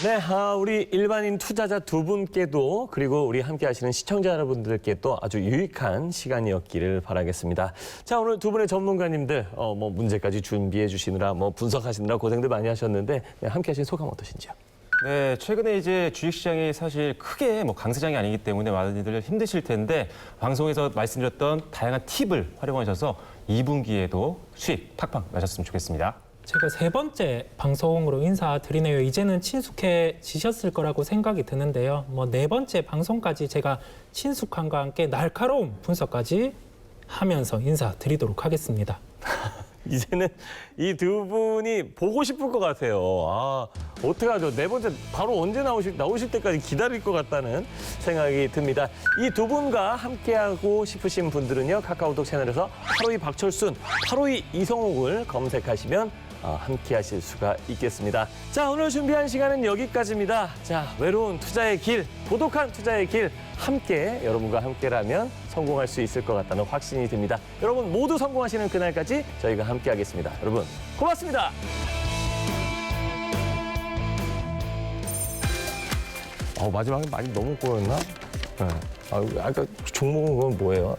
네, 아, 우리 일반인 투자자 두 분께도 그리고 우리 함께 하시는 시청자 여러분들께도 아주 유익한 시간이었기를 바라겠습니다. 자, 오늘 두 분의 전문가님들 어, 뭐 문제까지 준비해 주시느라 뭐 분석하시느라 고생들 많이 하셨는데 네, 함께 하신 소감 어떠신지요? 네, 최근에 이제 주식시장이 사실 크게 뭐 강세장이 아니기 때문에 많이들 힘드실 텐데 방송에서 말씀드렸던 다양한 팁을 활용하셔서 2분기에도 수익 팍팍 나셨으면 좋겠습니다. 제가 세 번째 방송으로 인사드리네요. 이제는 친숙해지셨을 거라고 생각이 드는데요. 뭐 네 번째 방송까지 제가 친숙함과 함께 날카로운 분석까지 하면서 인사드리도록 하겠습니다. 이제는 이 두 분이 보고 싶을 것 같아요. 아, 어떡하죠? 네 번째 바로 언제 나오실, 나오실 때까지 기다릴 것 같다는 생각이 듭니다. 이 두 분과 함께하고 싶으신 분들은요, 카카오톡 채널에서 852 박철순, 852 이성욱을 검색하시면 어, 함께 하실 수가 있겠습니다. 자, 오늘 준비한 시간은 여기까지입니다. 자, 외로운 투자의 길, 고독한 투자의 길, 함께 여러분과 함께라면 성공할 수 있을 것 같다는 확신이 듭니다. 여러분 모두 성공하시는 그날까지 저희가 함께 하겠습니다. 여러분, 고맙습니다. 어, 마지막에 많이 너무 꼬였나? 네. 아, 아까 종목은 뭐예요?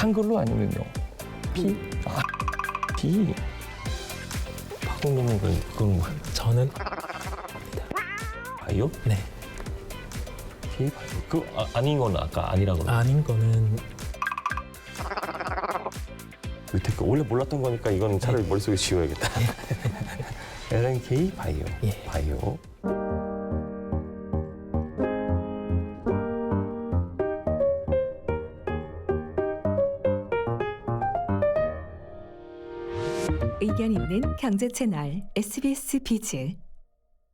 한글로 아니면요? 피? 아, 피. 바꿔놓는 건 그건 뭐예요? 저는 바이오? 네 피 바이오. 그 아, 아닌 건 아까 아니라고. 아. 아닌 거는 밑에 거 원래 몰랐던 거니까 이건 차라리 머릿속에 지워야겠다. LNK 바이오. 예. 바이오. 의견 있는 경제 채널 SBS 비즈